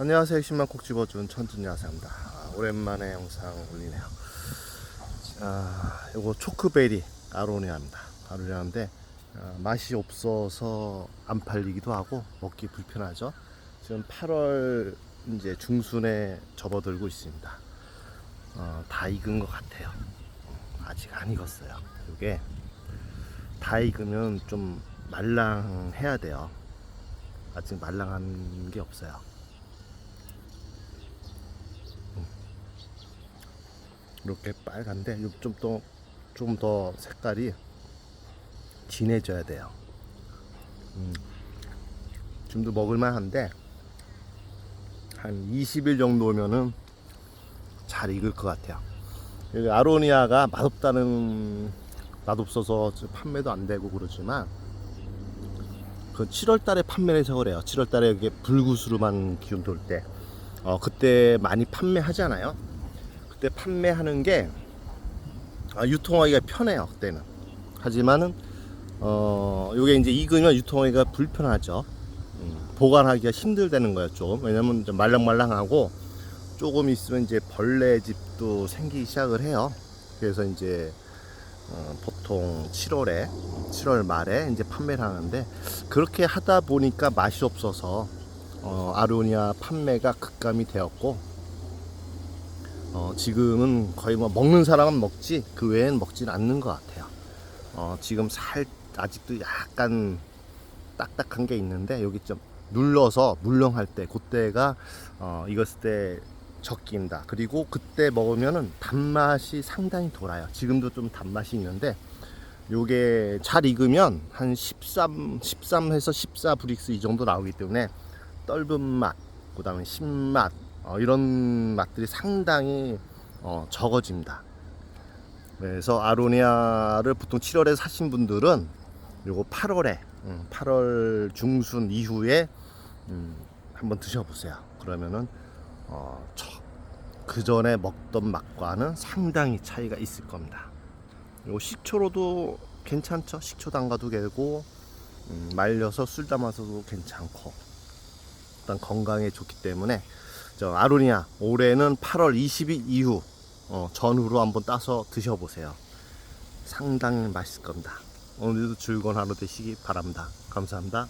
안녕하세요. 10만 콕 집어준 천준이 야사입니다. 아, 오랜만에 영상 올리네요. 아, 요거 초크베리 아로니아입니다. 아로니아인데 아, 맛이 없어서 안 팔리기도 하고 먹기 불편하죠. 지금 8월 이제 중순에 접어들고 있습니다. 어, 다 익은 것 같아요. 아직 안 익었어요. 이게 다 익으면 좀 말랑해야 돼요. 아직 말랑한 게 없어요. 이렇게 빨간데 좀 더 좀 더 색깔이 진해져야 돼요. 음. 지금도 먹을만한데 한 20일 정도면은 잘 익을 것 같아요. 여기 아로니아가 맛없다는 맛없어서 판매도 안 되고 그러지만 그 7월 달에 판매를 해서 그래요. 7월 달에 이게 불구스름한 기운 돌 때. 어, 그때 많이 판매하잖아요. 그때 판매하는 게 아, 유통하기가 편해요. 그때는. 하지만은 어, 요게 이제 익으면 유통하기가 불편하죠. 음, 보관하기가 힘들다는 거예요, 좀. 왜냐면 좀 말랑말랑하고 조금 있으면 이제 벌레 집도 생기기 시작을 해요. 그래서 이제 어, 보통 7월에 7월 말에 이제 판매를 하는데 그렇게 하다 보니까 맛이 없어서 어, 아로니아 판매가 급감이 되었고 어, 지금은 거의 뭐 먹는 사람은 먹지 그 외엔 먹지는 않는 것 같아요. 어, 지금 살 아직도 약간 딱딱한 게 있는데 여기 좀 눌러서 물렁할 때 그때가 어, 익었을 때 적긴다. 그리고 그때 먹으면은 단맛이 상당히 돌아요. 지금도 좀 단맛이 있는데 요게 잘 익으면 한 13, 13에서 14 브릭스 이 정도 나오기 때문에 떫은 맛, 그 다음에 신맛, 어, 이런 맛들이 상당히 어, 적어집니다. 그래서 아로니아를 보통 7월에 사신 분들은 요거 8월에, 8월 중순 이후에 음, 한번 드셔보세요. 그러면은 어, 그 전에 먹던 맛과는 상당히 차이가 있을 겁니다. 요 식초로도 괜찮죠. 식초 담가도 되고 음, 말려서 술 담아서도 괜찮고 일단 건강에 좋기 때문에 저 아로니아 올해는 8월 20일 이후 어, 전후로 한번 따서 드셔보세요. 상당히 맛있을 겁니다. 오늘도 즐거운 하루 되시기 바랍니다. 감사합니다.